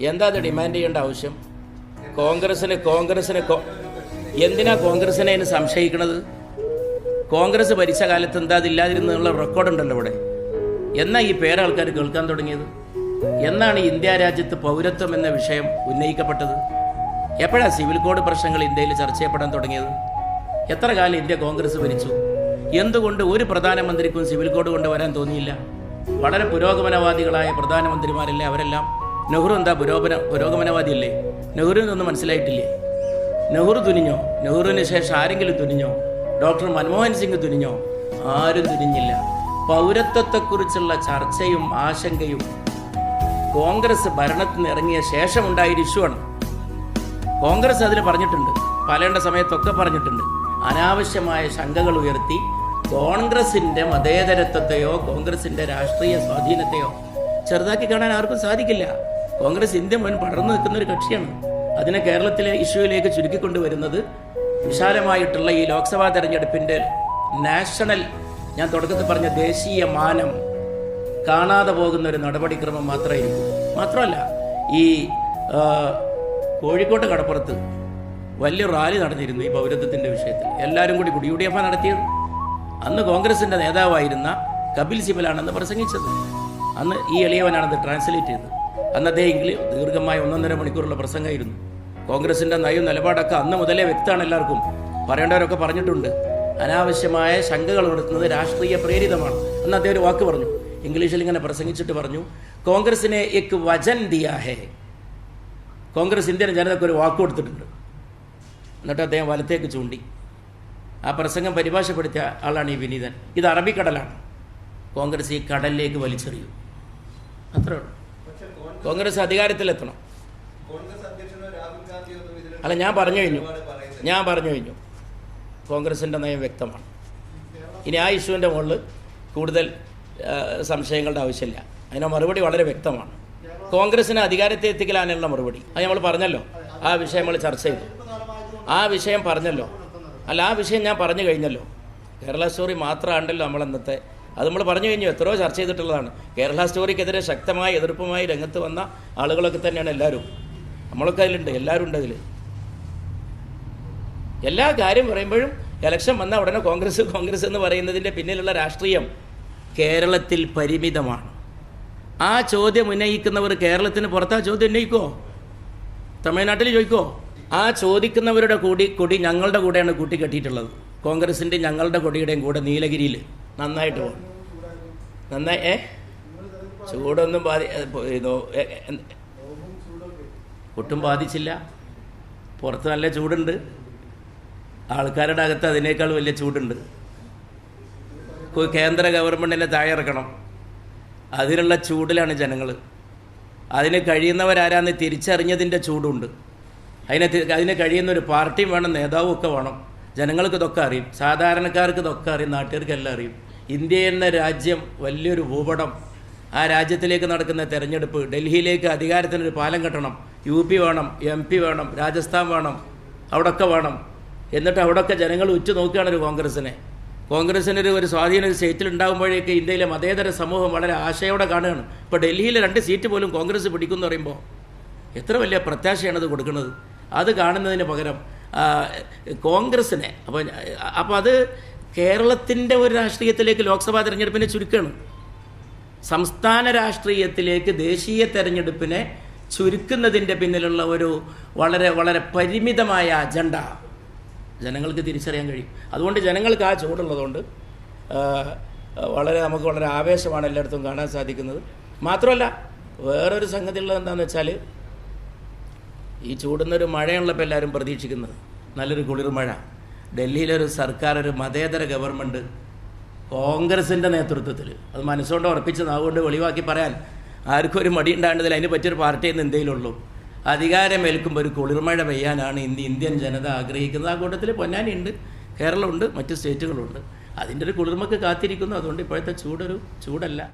എന്താ അത് ഡിമാൻഡ് ചെയ്യേണ്ട ആവശ്യം? കോൺഗ്രസിന് കോൺഗ്രസിന് എന്തിനാ കോൺഗ്രസിനെ അതിന് സംശയിക്കണത്? കോൺഗ്രസ് ഭരിച്ച കാലത്ത് എന്താ അതില്ലാതിരുന്നുള്ള റെക്കോർഡുണ്ടല്ലോ ഇവിടെ. എന്നാ ഈ പേര് ആൾക്കാർ കേൾക്കാൻ തുടങ്ങിയത്? എന്നാണ് ഇന്ത്യ രാജ്യത്ത് പൗരത്വം എന്ന വിഷയം ഉന്നയിക്കപ്പെട്ടത്? എപ്പോഴാണ് സിവിൽ കോഡ് പ്രശ്നങ്ങൾ ഇന്ത്യയിൽ ചർച്ച ചെയ്യപ്പെടാൻ തുടങ്ങിയത്? എത്ര കാലം ഇന്ത്യ കോൺഗ്രസ് ഭരിച്ചു? എന്തുകൊണ്ട് ഒരു പ്രധാനമന്ത്രിക്കും സിവിൽ കോഡ് കൊണ്ടുവരാൻ തോന്നിയില്ല? വളരെ പുരോഗമനവാദികളായ പ്രധാനമന്ത്രിമാരല്ലേ അവരെല്ലാം? നെഹ്റു എന്താ പുരോഗമന പുരോഗമനവാദിയല്ലേ? നെഹ്റുവിനൊന്നും മനസ്സിലായിട്ടില്ലേ? നെഹ്റു തുനിഞ്ഞോ? നെഹ്റുവിന് ശേഷം ആരെങ്കിലും തുനിഞ്ഞോ? ഡോക്ടർ മൻമോഹൻ സിംഗ് തുനിഞ്ഞോ? ആരും തുനിഞ്ഞില്ല. പൗരത്വത്തെക്കുറിച്ചുള്ള ചർച്ചയും ആശങ്കയും കോൺഗ്രസ് ഭരണത്തിൽ നിന്ന് ഇറങ്ങിയ ശേഷം ഒരു ഇഷ്യൂ ആണ്. കോൺഗ്രസ് അതിൽ പറഞ്ഞിട്ടുണ്ട്. പലേണ്ട സമയത്തൊക്കെ പറഞ്ഞിട്ടുണ്ട്. അനാവശ്യമായ ശങ്കകൾ ഉയർത്തി കോൺഗ്രസിന്റെ മതേതരത്വത്തെയോ കോൺഗ്രസിന്റെ രാഷ്ട്രീയ സ്വാധീനത്തെയോ ചെറുതാക്കി കാണാൻ ആർക്കും സാധിക്കില്ല. കോൺഗ്രസ് ഇന്ത്യ മുൻ പടർന്നു നിൽക്കുന്ന ഒരു കക്ഷിയാണ്. അതിനെ കേരളത്തിലെ ഇഷ്യൂയിലേക്ക് ചുരുക്കിക്കൊണ്ടുവരുന്നത് വിശാലമായിട്ടുള്ള ഈ ലോക്സഭാ തെരഞ്ഞെടുപ്പിന്റെ നാഷണൽ ഞാൻ തുടക്കത്തിൽ പറഞ്ഞ ദേശീയ മാനം കാണാതെ പോകുന്ന ഒരു നടപടിക്രമം മാത്രമായിരിക്കും. മാത്രമല്ല ഈ കോഴിക്കോട്ട് കടപ്പുറത്ത് വലിയ റാലി നടന്നിരുന്നു ഈ പൗരത്വത്തിന്റെ വിഷയത്തിൽ. എല്ലാവരും കൂടി കൂടി യു ഡി എഫ് നടത്തിയത്. അന്ന് കോൺഗ്രസിന്റെ നേതാവായിരുന്ന കപിൽ സിബലാണെന്ന് പ്രസംഗിച്ചത്. അന്ന് ഈ എളിയവനാണത് ട്രാൻസ്ലേറ്റ് ചെയ്തത്. അന്ന് അദ്ദേഹം ദീർഘമായ ഒന്നൊന്നര മണിക്കൂറുള്ള പ്രസംഗമായിരുന്നു. കോൺഗ്രസിന്റെ നയവും നിലപാടൊക്കെ അന്ന് മുതലേ വ്യക്തമാണ് എല്ലാവർക്കും. പറയേണ്ടവരൊക്കെ പറഞ്ഞിട്ടുണ്ട്. അനാവശ്യമായ ശങ്കകൾ ഉണർത്തുന്നത് രാഷ്ട്രീയ പ്രേരിതമാണ്. അന്ന് അദ്ദേഹം ഒരു വാക്ക് പറഞ്ഞു. ഇംഗ്ലീഷിൽ ഇങ്ങനെ പ്രസംഗിച്ചിട്ട് പറഞ്ഞു കോൺഗ്രസിനെ എക്ക് വചൻ ദിയാഹേ കോൺഗ്രസ് ഇന്ത്യൻ ജനതയ്ക്ക് ഒരു വാക്ക് കൊടുത്തിട്ടുണ്ട്. എന്നിട്ട് അദ്ദേഹം വലത്തേക്ക് ചൂണ്ടി. ആ പ്രസംഗം പരിഭാഷപ്പെടുത്തിയ ആളാണ് ഈ വിനീതൻ. ഇത് അറബിക്കടലാണ്. കോൺഗ്രസ് ഈ കടലിലേക്ക് വലിച്ചെറിയും. അത്രേ ഉള്ളൂ. കോൺഗ്രസ് അധികാരത്തിലെത്തണം. അല്ല ഞാൻ പറഞ്ഞു കഴിഞ്ഞു. ഞാൻ പറഞ്ഞു കഴിഞ്ഞു. കോൺഗ്രസിന്റെ നയം വ്യക്തമാണ്. ഇനി ആ ഇഷ്യൂവിന്റെ മുകളിൽ കൂടുതൽ സംശയങ്ങളുടെ ആവശ്യമില്ല. അതിന് മറുപടി വളരെ വ്യക്തമാണ്. കോൺഗ്രസിന് അധികാരത്തെ എത്തിക്കലാനുള്ള മറുപടി. അത് നമ്മൾ പറഞ്ഞല്ലോ. ആ വിഷയം നമ്മൾ ചർച്ച ചെയ്തു. ആ വിഷയം പറഞ്ഞല്ലോ. അല്ല ആ വിഷയം ഞാൻ പറഞ്ഞു കഴിഞ്ഞല്ലോ. കേരള സ്റ്റോറി മാത്രമാണല്ലോ നമ്മൾ അന്നത്തെ അത് നമ്മൾ പറഞ്ഞു കഴിഞ്ഞു എത്രയോ ചർച്ച ചെയ്തിട്ടുള്ളതാണ്. കേരള സ്റ്റോറിക്കെതിരെ ശക്തമായ എതിർപ്പുമായി രംഗത്ത് വന്ന ആളുകളൊക്കെ തന്നെയാണ് എല്ലാവരും. നമ്മളൊക്കെ അതിലുണ്ട് എല്ലാവരും ഉണ്ട് അതിൽ എല്ലാ കാര്യം പറയുമ്പോഴും ഇലക്ഷൻ വന്ന ഉടനെ കോൺഗ്രസ് കോൺഗ്രസ് എന്ന് പറയുന്നതിന്റെ പിന്നിലുള്ള രാഷ്ട്രീയം കേരളത്തിൽ പരിമിതമാണ്. ആ ചോദ്യം ഉന്നയിക്കുന്നവർ കേരളത്തിന് പുറത്താ ചോദ്യം ഉന്നയിക്കുമോ തമിഴ്നാട്ടിൽ ചോദിക്കോ? ആ ചോദിക്കുന്നവരുടെ കൂടി കൊടി ഞങ്ങളുടെ കൂടെയാണ് കൂട്ടിക്കെട്ടിയിട്ടുള്ളത്. കോൺഗ്രസിന്റെ ഞങ്ങളുടെ കൊടിയുടെയും കൂടെ നീലഗിരിയിൽ നന്നായിട്ട് പോകും. നന്നായി ഏ? ചൂടൊന്നും ബാധി ഒട്ടും ബാധിച്ചില്ല. പുറത്ത് നല്ല ചൂടുണ്ട്. ആൾക്കാരുടെ അകത്ത് അതിനേക്കാൾ വലിയ ചൂടുണ്ട്. കേന്ദ്ര ഗവൺമെന്റിനെ താഴെ ഇറക്കണം അതിനുള്ള ചൂടിലാണ് ജനങ്ങൾ അതിന് കഴിയുന്നവരാരാന്ന് തിരിച്ചറിഞ്ഞതിന്റെ ചൂടുണ്ട്. അതിനെ അതിന് കഴിയുന്ന ഒരു പാർട്ടിയും വേണം നേതാവും ഒക്കെ വേണം. ജനങ്ങൾക്ക് ഇതൊക്കെ അറിയും. സാധാരണക്കാർക്ക് ഇതൊക്കെ അറിയും. നാട്ടുകാർക്ക് എല്ലാം അറിയും. ഇന്ത്യ എന്ന രാജ്യം വലിയൊരു ഭൂപടം. ആ രാജ്യത്തിലേക്ക് നടക്കുന്ന തെരഞ്ഞെടുപ്പ് ഡൽഹിയിലേക്ക് അധികാരത്തിനൊരു പാലം കെട്ടണം. യു പി വേണം എം പി വേണം രാജസ്ഥാൻ വേണം അവിടൊക്കെ വേണം. എന്നിട്ട് അവിടൊക്കെ ജനങ്ങൾ ഉച്ച നോക്കുകയാണ് ഒരു കോൺഗ്രസിനെ കോൺഗ്രസിനൊരു ഒരു സ്വാധീനം ഒരു സ്റ്റേറ്റിൽ ഉണ്ടാകുമ്പോഴേക്ക് ഇന്ത്യയിലെ മതേതര സമൂഹം വളരെ ആശയോടെ കാണുകയാണ്. ഇപ്പോൾ ഡൽഹിയിലെ രണ്ട് സീറ്റ് പോലും കോൺഗ്രസ് പിടിക്കുമെന്ന് പറയുമ്പോൾ എത്ര വലിയ പ്രത്യാശയാണ് അത് കൊടുക്കുന്നത്? അത് കാണുന്നതിന് പകരം കോൺഗ്രസിനെ അപ്പോൾ അപ്പോൾ അത് കേരളത്തിന്റെ ഒരു രാഷ്ട്രീയത്തിലേക്ക് ലോക്സഭാ തെരഞ്ഞെടുപ്പിനെ ചുരുക്കുകയാണ് സംസ്ഥാന രാഷ്ട്രീയത്തിലേക്ക് ദേശീയ തെരഞ്ഞെടുപ്പിനെ ചുരുക്കുന്നതിന്റെ പിന്നിലുള്ള ഒരു വളരെ വളരെ പരിമിതമായ അജണ്ട ജനങ്ങൾക്ക് തിരിച്ചറിയാൻ കഴിയും. അതുകൊണ്ട് ജനങ്ങൾക്ക് ആ ചൂടുള്ളതുകൊണ്ട് വളരെ നമുക്ക് വളരെ ആവേശമാണ് എല്ലായിടത്തും കാണാൻ സാധിക്കുന്നത്. മാത്രമല്ല വേറൊരു സംഗതി ഉള്ളത് എന്താണെന്ന് വെച്ചാൽ ഈ ചൂടുന്നൊരു മഴയുള്ളപ്പോൾ എല്ലാവരും പ്രതീക്ഷിക്കുന്നത്. നല്ലൊരു കുളിർമഴ. ഡൽഹിയിലൊരു സർക്കാർ ഒരു മതേതര ഗവൺമെന്റ് കോൺഗ്രസിന്റെ നേതൃത്വത്തിൽ അത് മനസ്സുകൊണ്ട് ഉറപ്പിച്ച് നാവുകൊണ്ട് വെളിവാക്കി പറയാൻ ആർക്കും ഒരു മടി ഉണ്ടാകേണ്ടതിൽ അതിന് പറ്റിയൊരു പാർട്ടി എന്ന് ഇന്ത്യയിലുള്ളൂ. അധികാരമേൽക്കുമ്പോൾ ഒരു കുളിർമഴ പെയ്യാനാണ് ഇന്ന് ഇന്ത്യൻ ജനത ആഗ്രഹിക്കുന്നത്. ആ കൂട്ടത്തിൽ പൊന്നാനിയുണ്ട് കേരളമുണ്ട് മറ്റ് സ്റ്റേറ്റുകളുണ്ട്. അതിന്റെ ഒരു കുളിർമക്ക് കാത്തിരിക്കുന്നു. അതുകൊണ്ട് ഇപ്പോഴത്തെ ചൂടൊരു ചൂടല്ല.